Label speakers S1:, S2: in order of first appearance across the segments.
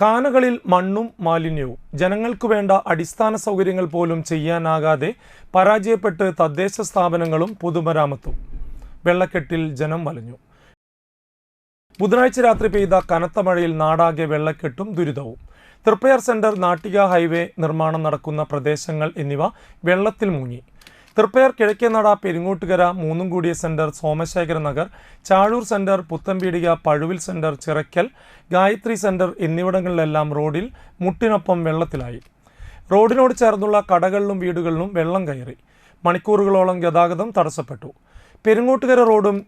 S1: കാനകളിൽ മണ്ണും മാലിന്യവും. ജനങ്ങൾക്കു വേണ്ട അടിസ്ഥാന സൗകര്യങ്ങൾ പോലും ചെയ്യാനാകാതെ പരാജയപ്പെട്ട് തദ്ദേശ സ്ഥാപനങ്ങളും പൊതുമരാമത്തും. വെള്ളക്കെട്ടിൽ ജനം വലഞ്ഞു. ബുധനാഴ്ച രാത്രി പെയ്ത കനത്ത മഴയിൽ നാടാകെ വെള്ളക്കെട്ടും ദുരിതവും. തൃപ്പയാർ സെന്റർ നാട്ടിക ഹൈവേ നിർമ്മാണം നടക്കുന്ന പ്രദേശങ്ങൾ എന്നിവ വെള്ളത്തിൽ മുങ്ങി. തൃപ്പയാർ കിഴക്കേനട പെരിങ്ങോട്ടുകര മൂന്നും കൂടിയ centre Somashekhara Nagar Chazhoor centre Puthenpeedika Pazhuvil centre Chirakkal Gayathri centre എന്നിവിടങ്ങളിലെല്ലാം റോഡിൽ മുട്ടിനൊപ്പം വെള്ളത്തിലായി. റോഡിനോട് ചേർന്നുള്ള കടകളിലും വീടുകളിലും വെള്ളം കയറി. മണിക്കൂറുകളോളം ഗതാഗതം തടസ്സപ്പെട്ടു. പെരിങ്ങോട്ടുകര റോഡും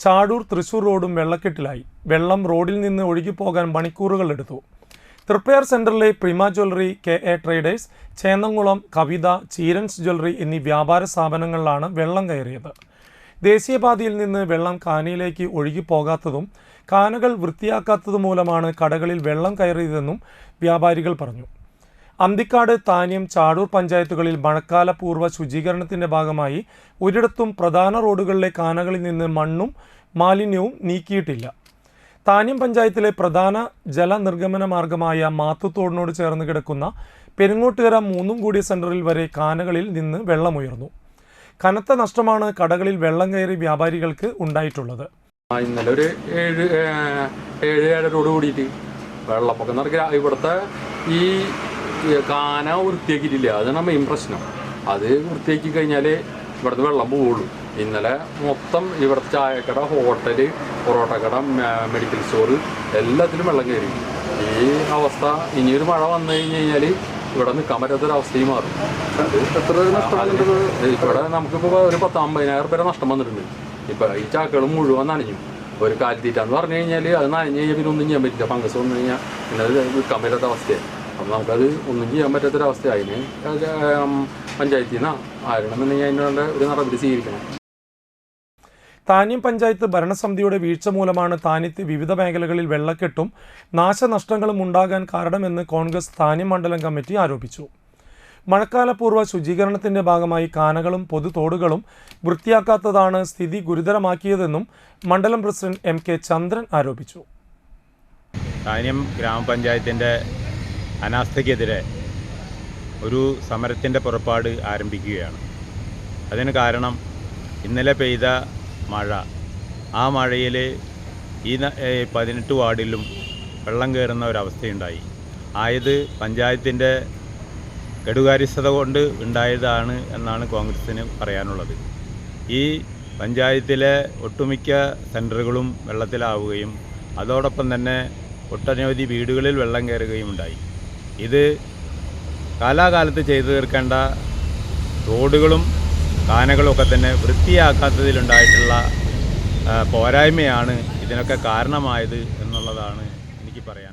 S1: ചാടൂർ തൃശൂർ റോഡും വെള്ളക്കെട്ടിലായി. വെള്ളം റോഡിൽ നിന്ന് ഒഴുകിപ്പോകാൻ മണിക്കൂറുകൾ എടുത്തു തൃപ്പയാർ സെന്ററിലെ Prima jewellery K A traders Chennamkulam Kavitha Cheerans jewellery എന്നീ വ്യാപാര സ്ഥാപനങ്ങളിലാണ് വെള്ളം കയറിയത്. ദേശീയപാതയിൽ നിന്ന് വെള്ളം കാനയിലേക്ക് ഒഴുകിപ്പോകാത്തതും കാനകൾ വൃത്തിയാക്കാത്തതു മൂലമാണ് കടകളിൽ വെള്ളം കയറിയതെന്നും വ്യാപാരികൾ പറഞ്ഞു. അന്തിക്കാട് താനിയം ചാടൂർ പഞ്ചായത്തുകളിൽ മഴക്കാലപൂർവ ശുചീകരണത്തിന്റെ ഭാഗമായി ഒരിടത്തും പ്രധാന റോഡുകളിലെ കാനകളിൽ നിന്ന് മണ്ണും മാലിന്യവും നീക്കിയിട്ടില്ല. താന്യം പഞ്ചായത്തിലെ പ്രധാന ജലനിർഗമന മാർഗമായ മാത്തുത്തോടിനോട് ചേർന്ന് കിടക്കുന്ന പെരുങ്ങോട്ടുകര മൂന്നും കൂടിയ സെന്ററിൽ വരെ കാനകളിൽ നിന്ന് വെള്ളമുയർന്നു. കനത്ത നഷ്ടമാണ് കടകളിൽ വെള്ളം കയറി വ്യാപാരികൾക്ക് ഉണ്ടായിട്ടുള്ളത്.
S2: ഇന്നലെ ഒരു ഏഴ് ഏഴ് ഏഴരോട് കൂടിയിട്ട് വെള്ളപ്പൊക്കം നടക്കുക. ഇവിടുത്തെ ഈ കാന വൃത്തിയാക്കിയിട്ടില്ല. അതാണ് മെയിൻ പ്രശ്നം. അത് വൃത്തിയാക്കി കഴിഞ്ഞാൽ ഇവിടുത്തെ വെള്ളം പോവുള്ളൂ. ഇന്നലെ മൊത്തം ഇവിടുത്തെ ചായക്കട ഹോട്ടൽ പൊറോട്ട കട മെഡിക്കൽ സ്റ്റോർ എല്ലാത്തിലും വെള്ളം കയറി. ഈ അവസ്ഥ ഇനിയൊരു മഴ വന്നു കഴിഞ്ഞ് കഴിഞ്ഞാൽ ഇവിടെ നിൽക്കാൻ പറ്റാത്തൊരവസ്ഥയും മാറും. ഇവിടെ നമുക്കിപ്പോ ഒരു പത്ത് അമ്പതിനായിരം പേരെ നഷ്ടം വന്നിട്ടുണ്ട്. ഇപ്പൊ ഈ ചാക്കുകൾ മുഴുവൻ നനഞ്ഞു. ഒരു കാലിത്തീറ്റാന്ന് പറഞ്ഞു കഴിഞ്ഞാൽ അത് നനഞ്ഞു കഴിഞ്ഞാൽ പിന്നെ ഒന്നും ചെയ്യാൻ പറ്റില്ല. ഫംഗസ് വന്നു കഴിഞ്ഞാൽ പിന്നെ അത് നിൽക്കാൻ പറ്റാത്ത അവസ്ഥയായി. അപ്പം നമുക്കത് ഒന്നും ചെയ്യാൻ പറ്റാത്തൊരവസ്ഥ അതിന് പഞ്ചായത്തിൽ നിന്നാ ആരണമെന്നുണ്ടെങ്കിൽ അതിനുള്ള ഒരു നടപടി സ്വീകരിക്കണം.
S1: താന്യം പഞ്ചായത്ത് ഭരണസമിതിയുടെ വീഴ്ച മൂലമാണ് താന്യത്തെ വിവിധ മേഖലകളിൽ വെള്ളക്കെട്ടും നാശനഷ്ടങ്ങളും ഉണ്ടാകാൻ കാരണമെന്ന് കോൺഗ്രസ് താന്യം മണ്ഡലം കമ്മിറ്റി ആരോപിച്ചു. മഴക്കാലപൂർവ ശുചീകരണത്തിന്റെ ഭാഗമായി കാനകളും പൊതുതോടുകളും വൃത്തിയാക്കാത്തതാണ് സ്ഥിതി ഗുരുതരമാക്കിയതെന്നും മണ്ഡലം പ്രസിഡന്റ് എം കെ ചന്ദ്രൻ ആരോപിച്ചു.
S3: താന്യം ഗ്രാമപഞ്ചായത്തിന്റെ അനാസ്ഥയ്ക്കെതിരെ ഒരു സമരത്തിന്റെ പുറപ്പാട് ആരംഭിക്കുകയാണ്. അതിന് കാരണം ഇന്നലെ പെയ്ത മഴ. ആ മഴയിൽ ഈ പതിനെട്ട് വാർഡിലും വെള്ളം കയറുന്ന ഒരവസ്ഥയുണ്ടായി. ആയത് പഞ്ചായത്തിന്റെ കെടുകാര്യസ്ഥത കൊണ്ട് ഉണ്ടായതാണ് എന്നാണ് കോൺഗ്രസ്സിന് പറയാനുള്ളത്. ഈ പഞ്ചായത്തിലെ ഒട്ടുമിക്ക സെന്ററുകളും വെള്ളത്തിലാവുകയും അതോടൊപ്പം തന്നെ ഒട്ടനവധി വീടുകളിൽ വെള്ളം കയറുകയും ഉണ്ടായി. ഇത് കാലാകാലത്ത് ചെയ്തു തീർക്കേണ്ട റോഡുകളും കാനകളും ഒക്കെ തന്നെ വൃത്തിയാക്കാത്തതിലുണ്ടായിട്ടുള്ള പോരായ്മയാണ് ഇതിനൊക്കെ കാരണമായത് എന്നുള്ളതാണ്